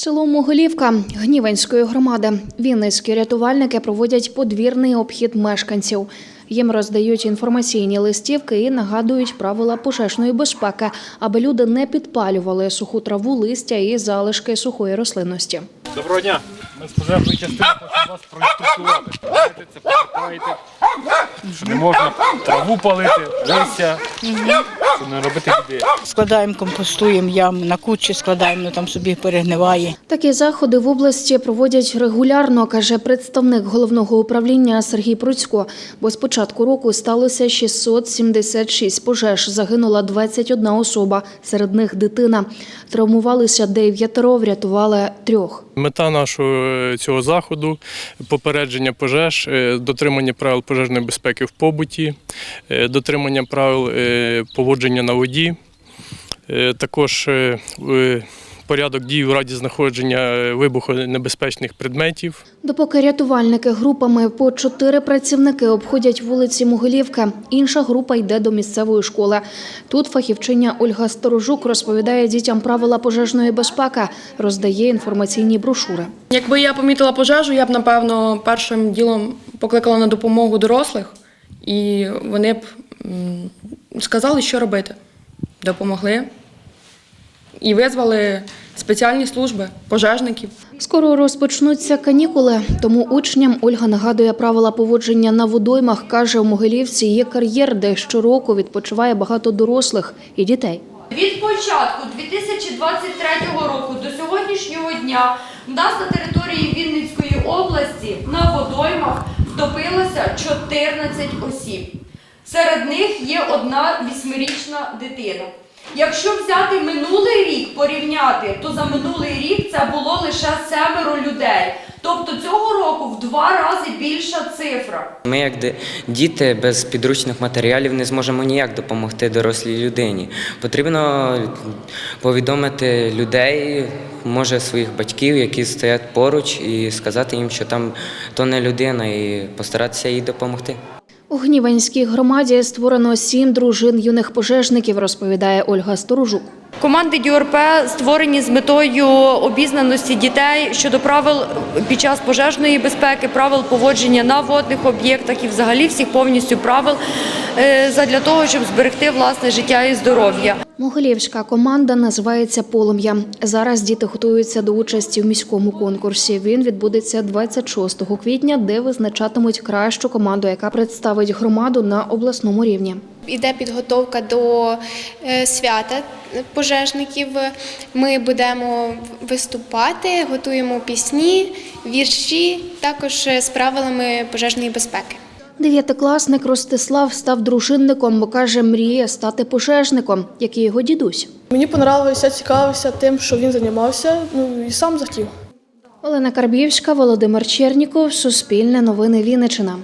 Село Могилівка Гніванської громади. Вінницькі рятувальники проводять подвірний обхід мешканців. Їм роздають інформаційні листівки і нагадують правила пожежної безпеки, аби люди не підпалювали суху траву, листя і залишки сухої рослинності. Доброго дня. Ми з пожежної частини хочемо вас проінструктувати. Це що не можна траву палити, листя, щоб не робити біди. Складаємо, компостуємо яму на кучі, складаємо, ну, там собі перегниває. Такі заходи в області проводять регулярно, каже представник головного управління Сергій Пруцько. Бо з початку року сталося 676 пожеж. Загинула 21 особа, серед них дитина. Травмувалися дев'ятеро, врятували трьох. Мета нашого е, цього заходу попередження пожеж, е, дотримання правил пожежної безпеки в побуті, е, дотримання правил е, поводження на воді, е, також е, порядок дій у раді знаходження е, вибухонебезпечних предметів. Допоки рятувальники групами по чотири працівники обходять вулиці Могилівки, інша група йде до місцевої школи. Тут фахівчиня Ольга Сторожук розповідає дітям правила пожежної безпеки, роздає інформаційні брошури. Якби я помітила пожежу, я б напевно першим ділом покликала на допомогу дорослих, і вони б сказали, що робити. Допомогли і визвали спеціальні служби, пожежників. Скоро розпочнуться канікули, тому учням Ольга нагадує правила поводження на водоймах. каже, у Могилівці є кар'єр, де щороку відпочиває багато дорослих і дітей. Від початку 2023 року до сьогоднішнього дня в нас на території Вінницької області на водоймах втопилося 14 осіб. Серед них є одна вісьмирічна дитина. Якщо взяти минулий рік порівняти, то за минулий рік це було лише семеро людей. Тобто цього року в два рази більша цифра. Ми, як діти, без підручних матеріалів не зможемо ніяк допомогти дорослій людині. Потрібно повідомити людей, може своїх батьків, які стоять поруч, і сказати їм, що там то не людина, і постаратися їй допомогти. У Гніванській громаді створено сім дружин юних пожежників, розповідає Ольга Сторожук. Команди ДЮРП створені з метою обізнаності дітей щодо правил під час пожежної безпеки, правил поводження на водних об'єктах і взагалі всіх повністю правил для того, щоб зберегти власне життя і здоров'я. Могилівська команда називається Полум'я. Зараз діти готуються до участі в міському конкурсі. Він відбудеться 26 квітня, де визначатимуть кращу команду, яка представить громаду на обласному рівні. Іде підготовка до е, свята пожежників. Ми будемо виступати, готуємо пісні, вірші, також з правилами пожежної безпеки. Дев'ятикласник Ростислав став дружинником, бо каже, мріє стати пожежником, як і його дідусь. Мені понравилося, цікавився тим, що він займався, ну і сам захотів. Олена Карбівська, Володимир Черніков, Суспільне новини Вінниччина.